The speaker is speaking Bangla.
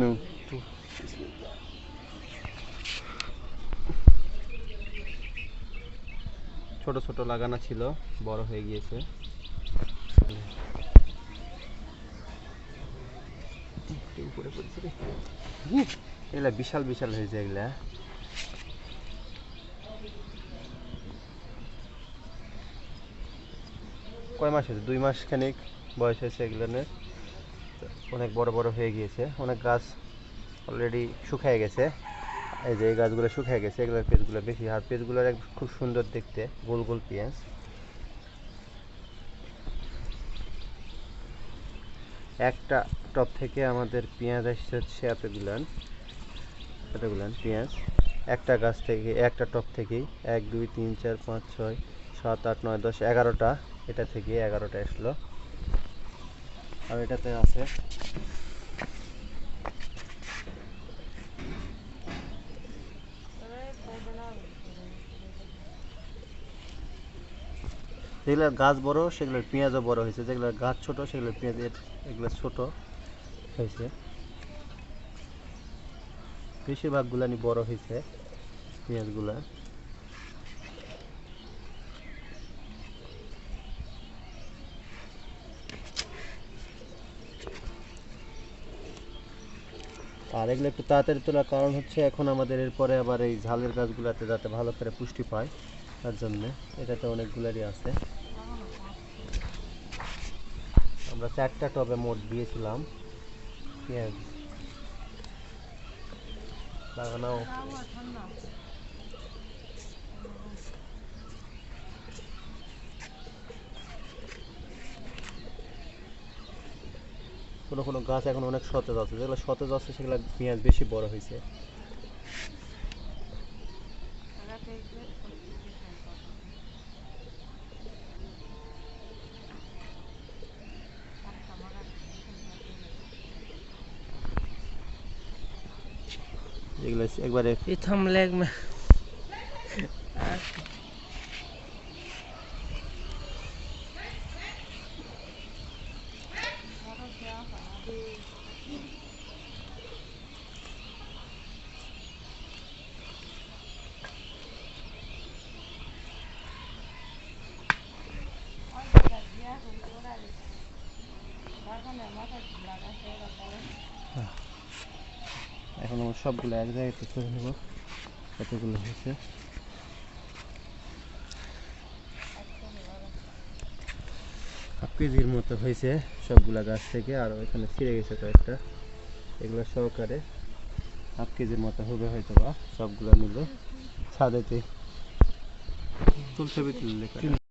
হুম। ছোট ছোট লাগানো ছিল, বড় হয়ে গিয়েছে। এগুলা বিশাল বিশাল হয়েছে এগুলা। কয় মাস হয়েছে? দুই মাস খানিক বয়স হয়েছে এগুলোনের। অনেক বড় বড় হয়ে গিয়েছে। অনেক গাছ অলরেডি শুকিয়ে গেছে। এই যে এই গাছগুলো শুকিয়ে গেছে, এগুলোর পেঁচগুলো বেশি। আর পেঁচগুলোর খুব সুন্দর দেখতে, গোল গোল পেঁয়াজ। একটা টপ থেকে আমাদের পেঁয়াজ আসছে হচ্ছে এতগুলান এতগুলান পেঁয়াজ। একটা গাছ থেকে, একটা টপ থেকেই এক, দুই, তিন, চার, পাঁচ, ছয়, সাত, আট, নয়, দশ, এগারোটা, এটা থেকে এগারোটা আসলো। আর এটাতে আছে। যেগুলোর গাছ বড়, সেগুলোর পেঁয়াজও বড় হয়েছে। যেগুলোর গাছ ছোট, সেগুলোর পেঁয়াজের এগুলো ছোট হয়েছে। বেশিরভাগগুলানি বড় হয়েছে, পেঁয়াজগুলা। আর এগুলো একটু তাড়াতাড়ি তোলার কারণ হচ্ছে এখন আমাদের এরপরে আবার এই ঝালের গাছগুলোতে যাতে ভালো করে পুষ্টি পায়, তার জন্য এটাতে অনেকগুলোরই আছে। আমরা চারটা টবে মোট দিয়েছিলাম, পেঁয়াজ। লাগানো কোনো কোনো গাছ এখন অনেক সতেজ আছে। যেগুলো সতেজ আছে, সেগুলো পেঁয়াজ বেশি বড় হয়েছে। এগুলো একবারে প্রথম লেগ এখন আমার সবগুলো এক জায়গায় করে নেব, কতগুলো হয়েছে। কেজির মতো হয়েছে সবগুলা গাছ থেকে, আর ওইখানে ছিঁড়ে গেছে কয়েকটা। এগুলো সহকারে হাফ কেজির মতো হবে হয়তো বা সবগুলো মিলে। ছাদেতে। তুলছে তুললে?